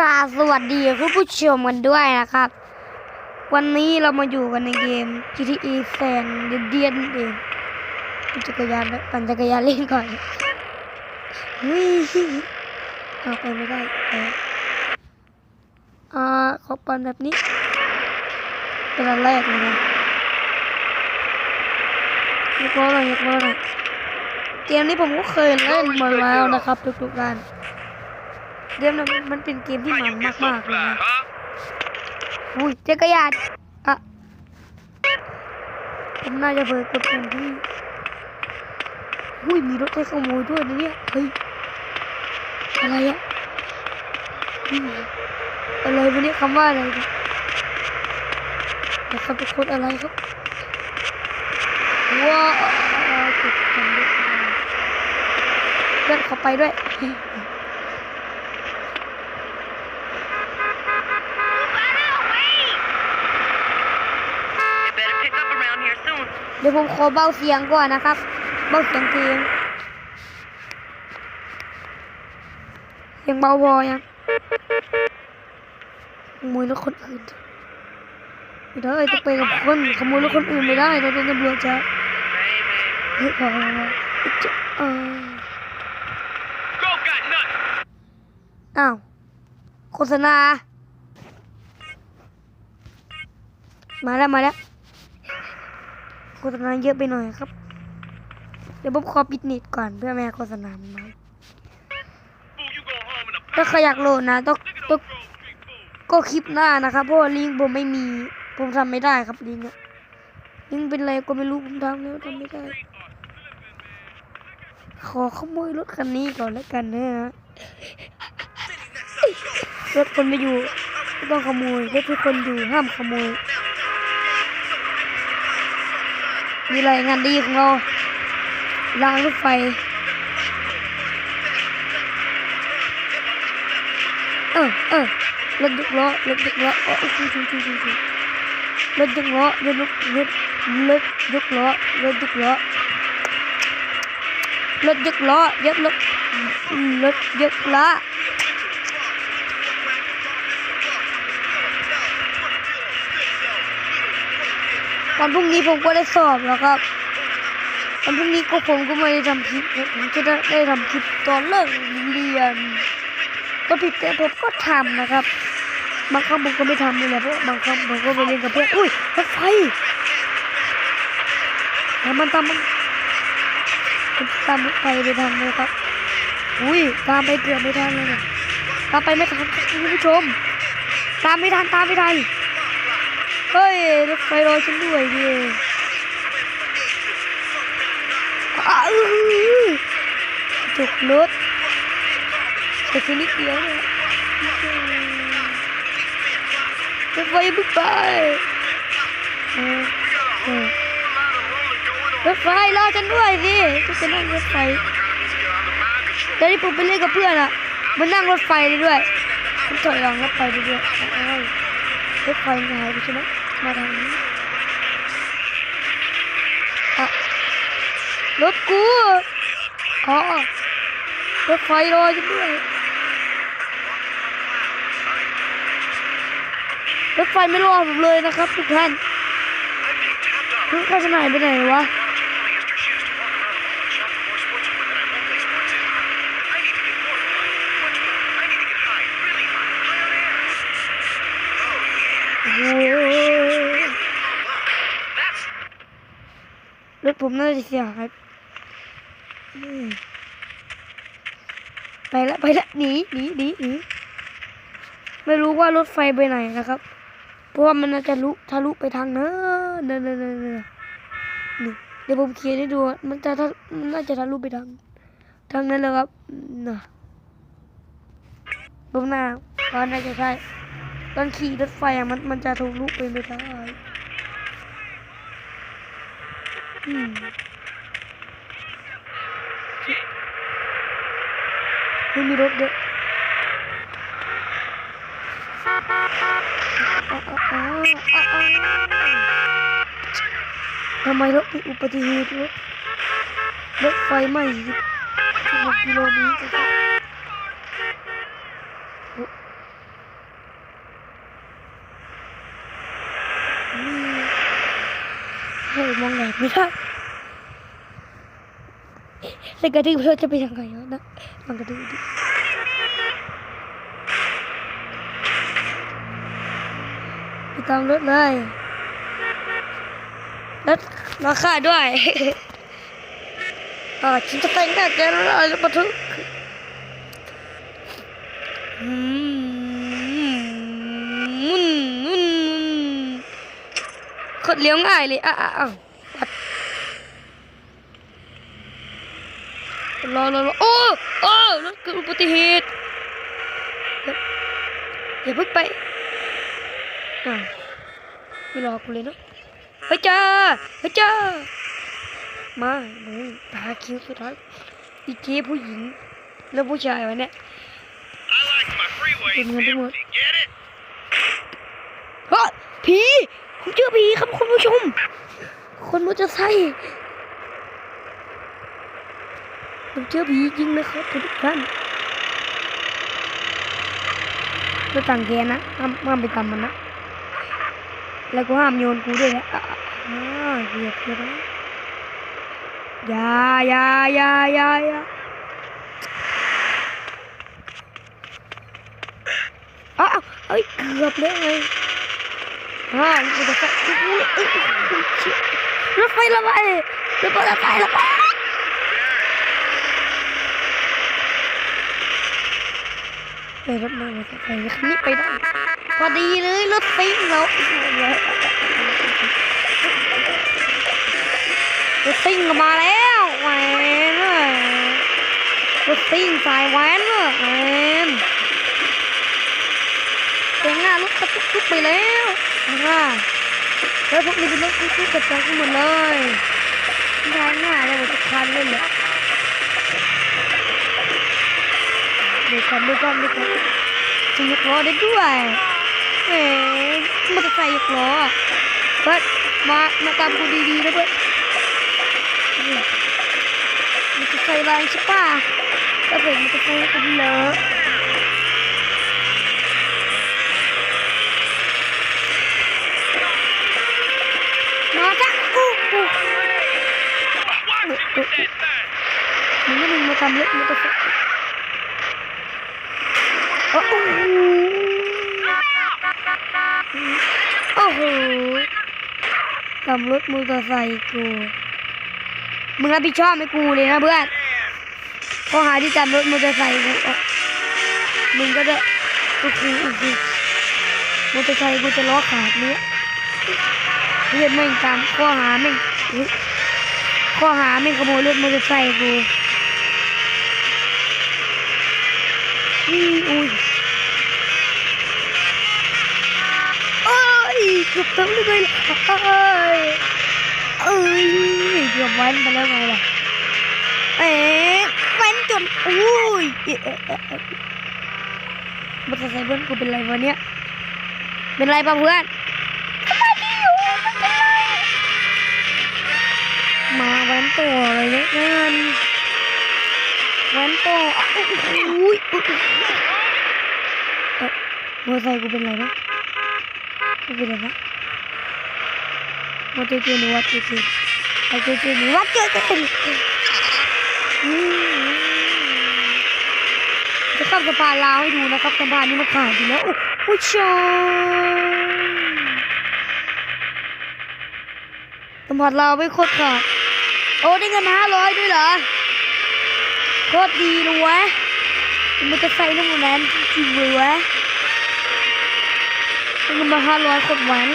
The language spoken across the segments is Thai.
กาสวัสดีคุณผู้ชมกันด้วยนะครับ วันนี้เรามาอยู่กันในเกม GTA San Andreas นั่นเองปั่นจักรยานปั่นจักรยานเล่นก่อนเฮ้ยเอาไปไม่ได้เอออ่าขอปั่นแบบนี้เป็นอันแรกเลยนะยกล้อหน่อยยกล้อหน่อยเกมนี้ผมก็เคยเล่นมาแล้วนะครับทุกๆการ เกมนี้มันเป็นเกมที่มันมากๆเลยนะอุ้ยจักรยานอะผมน่าจะเผลอกดแผนที่อุ้ยมีรถไปขโมยด้วยนะเนี่ยเฮ้ยอะไรอะนี่ไงอะไรวะเนี่ยคำว่าอะไรเนี่ยนะครับทุกคนอะไรครับว้าวกดแผนที่เพื่อนเขาไปด้วย เดี๋ยวผมขอเบาเสียงก่อนนะครับ เบาเสียงเพลงเสียงเบาพอยังขโมยรถคนอื่นไม่ได้ต้องไปกับคนขโมยรถคนอื่นไม่ได้เราโดนตำรวจจับ Baby. เฮ้ยพอจะเออ Go got nuts. อ้าวโฆษณา มาแล้ว มาแล้ว โฆษณาเยอะไปหน่อยครับ เดี๋ยวผมขอปิดเน็ตก่อนเพื่อไม่โฆษณามันมถ้าใครอยากโหลดนะต้องต้องก็คลิปหน้านะครับเพราะว่าลิงก์ผมไม่มี ผมทำไม่ได้ครับลิงก์ลิงก์เป็นอะไรก็ไม่รู้ผมทำแล้วทำไม่ได้ ขอขโมยรถคันนี้ก่อนแล้วกันนะฮะรถคนไม่อยู่ ต้องขโมยรถทุกคนอยู่ห้ามขโมย มีอะไรงานดีของเรารางรถไฟเออเออรถยกล้อรถยกล้อโอ้ชูชูชูชูชูรถยกล้อรถยกรถรถยกล้อรถยกล้อรถยกล้อยกรถรถยกล้อ วันพรุ่งนี้ผมก็ได้สอบแล้วครับวันพรุ่งนี้ก็ผมก็ไม่ได้ทำคลิปผมจะได้ทำคลิปตอนเลิกเรียนก็ผิดแต่ผมก็ทำนะครับบางครั้งผมก็ไม่ทำนี่แหละเพราะบางครั้งผมก็ไปเล่นกับเพื่อนอุ้ยรถไฟตามมันตามมันตามรถไฟไปทางเลยครับ อุ้ยตามไปเกือบไม่ทันเลยนี่ยตามไปไม่ทันคุณผู้ชม ตามไม่ทันตามไม่ทัน เฮ้ยรถไฟรอฉันด้วยดิอ้าวจกรถแต่แค่นิดเดียวนี่ยรถไฟบึกไปเออเออรถไฟรอฉันด้วยสิจะไปนั่งรถไฟแต่ที่ผมไปเล่นกับเพื่อนอะมันนั่งรถไฟได้ด้วยมันถอยหลังรถไฟได้ด้วยอ้าวรถไฟมันหายไปใช่ไหม มาทางนี้อะรถกูอ๋อรถไฟรอฉันด้วย รถไฟไม่รอผมเลยนะครับทุกท่านรถไฟจะไหนไปไหนวะโอ้โห รถผมน่าจะเสียหายอืมไปละไปละหนีหนีหนีหนีไม่รู้ว่ารถไฟไปไหนนะครับ เพราะว่ามันน่าจะลุทะลุไปทางเนินเนินเนินเนินเนินนี่เดี๋ยวผมเขียนให้ดู มันจะทะมันน่าจะทะลุไปทางทางนั้นเลยครับน่ะตรงหน้าตอนน่าจะใช่ตอนขี่รถไฟอะมันมันจะทะลุไปไม่ได้ ไม่มีรถด้วยทำไมรถมีอุบัติเหตุวะรถไฟไหม้สิบกิโลเมตรนะครับ มองแหลกไม่ได้แต่กระดิ่งเราจะไปทางไหนวะนะลองกระดิ่งดิไปตามรถเลยรถราคาด้วยอ่าฉันจะแต่งหน้าแกแล้วนะรถบรรทุกอืมมุนมุน กดเลี้ยวง่ายเลยอะอะอะวัดรอรอรอโอ้โอ้รถเกิดอุบัติเหตุอย่าอย่าเพิ่งไปอะไม่รอกูเลยเนาะเฮ้ยจ้าเฮ้ยจ้ามาหนูตาคิวสุดท้ายอีเจ๊ผู้หญิง แล้วผู้ชายวะเนี่ย I like my freeway Good one, good one. empty. Get it? เฮ้ยผี ผมเจอผีครับคุณผู้ชม คนมันจะใส่ผมเจอผีจริงนะครับทุกท่านเราต่างแกนะห้ามห้ามไปทำมันนะ แล้วก็ห้ามโยนกูด้วยนะอ่าเหยียบเหยียบนะอย่าอย่าอย่าอย่าอย่าอ้าวเอ้ยเกือบเลยไง อ่ารถไฟรถไฟระบายรถไฟระบายไปรถมารถไฟคันนี้ไปได้พอดีเลยรถไฟเรารถซิ่งก็มาแล้วแหวนรถซิ่งสายแหวนเว้ยแหวนเต็งหน้ารถกระตุกไปแล้ว อ่าแล้วพวกนี้เป็นรถกุ๊กๆกระจายกันหมดเลยทางหน้าเราหมดทุกคันเลยแหละเดี๋ยวก่อนดี๋ยวก่อนดี๋ยวก่อนจะยกล้อได้ด้วยเอ๊ะมอเตอร์ไซค์ยกล้อเบิร์ดมามาตามกูดีๆนะเบิร์ดนี่มอเตอร์ไซค์แรงใช่ป่ะถ้าเป็นมอเตอร์ไซค์เป็นเลอ จ้ะกูกูมึงก็มึงมาทำเล็กมอเตอร์ไซค์โอ้โหโอ้โหทำรถมอเตอร์ไซค์กู มึงรับผิดชอบให้กูเลยนะเพื่อนข้อหาที่จำรถมอเตอร์ไซค์กูมึงก็ได้โอ้โหโอ้โหมอเตอร์ไซค์กูจะล้อขาดเนี้ย เพื่อนแม่งจำข้อหาแม่ข้อหาแม่ขโมยรถมอเตอร์ไซค์กูอืมอุ้ยเอ้ยเกือบทั้งเลยเอ้ยเอ้ยเกือบวันไปแล้วไงล่ะเอ๊ะวันจนอุ้ยเอ๊ะเอ๊ะเอ๊ะเอ๊ะมอเตอร์ไซค์เพื่อนกูเป็นไรวะเนี่ยเป็นไรป่ะเพื่อน มาแวันตัวเลยเนี่ยงานวันตัวอุ้ยอุ้ยเอ๊ะมอเตอร์ไซค์กูเป็นไรนะไม่เป็นไรนะมอเตอร์ไซค์หนูวัดเจเจไอ้เจเจหนูวัดเจเจอืมจะข้ามสะพานลาวให้ดูนะครับสะพานนี้มันขาดอยู่แล้วโอ้โหชนสะพานลาวไม่โคตรขาด โอ้ได้เงินห้าร้อยด้วยเหรอโคตรดีเลยเวะมันจะใส่น้ำมันจริงเลยเวะได้เงินมาห้าร้อยคตรหวาน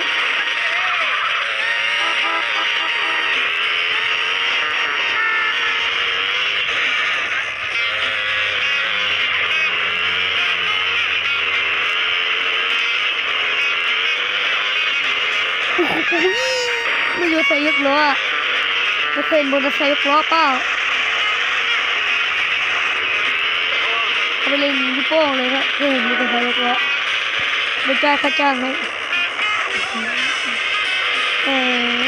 โอ้โหไม่รู้ใส่ยกล้อ อะเคยเห็นมอเตอร์ไซค์ล้อเปล่าเอาไปเล่นที่โป้งเลยครับเคยเห็นมอเตอร์ไซค์ล้อไม่จ่ายค่าจ้างไหมเออ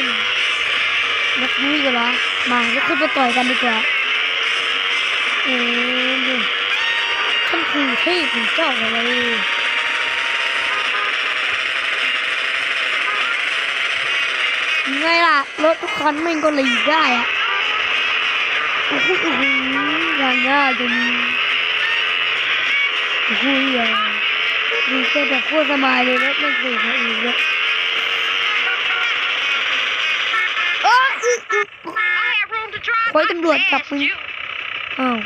นักนี้กันเหรอมาลุกขึ้นไปต่อยกันดีกว่าเออฉันคือเทพของเจ้าเลยม ไงล่ะ รถทุกคันแม่งก็หลีกได้อะโอ้โหโอ้โหอย่างง่ายจะมีโอ้โหอย่างมีแค่แบบโคตรสบายเลยรถไม่เคยมาอีกเลยเอ้ยอึ๊ะอึ๊ะ I have room to drive ไว้ตำรวจจับ past มึง you. อ้าว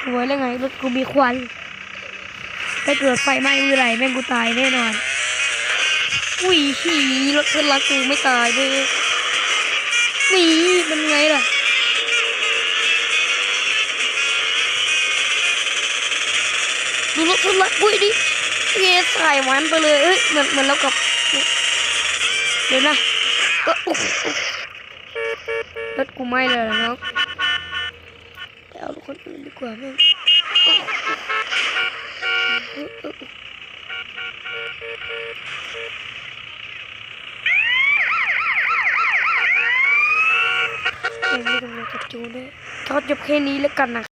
สวยแล้วไงรถกูมีควันถ้าเกิดไฟไหม้เมื่อไหร่แม่งกูตายแน่นอน อุ้ยขี่รถเพื่อนรักกูไม่ตายเลยนี่มันไงล่ะดูรถเพื่อนรักกูดิเงี้ยใส่หวานไปเลยเอ้ยเหมือนเหมือนแล้วกับเดี๋ยวนะก็อุ๊ยอุ๊ยรถกูไม้เลยเหรอน้องไปเอาคนอื่นดีกว่าแม่อุ๊ยอุ๊ยอุ๊ยเอ็ง ไม่ต้องมาจับจูด้วยเขาจบแค่นี้แล้วกันนะ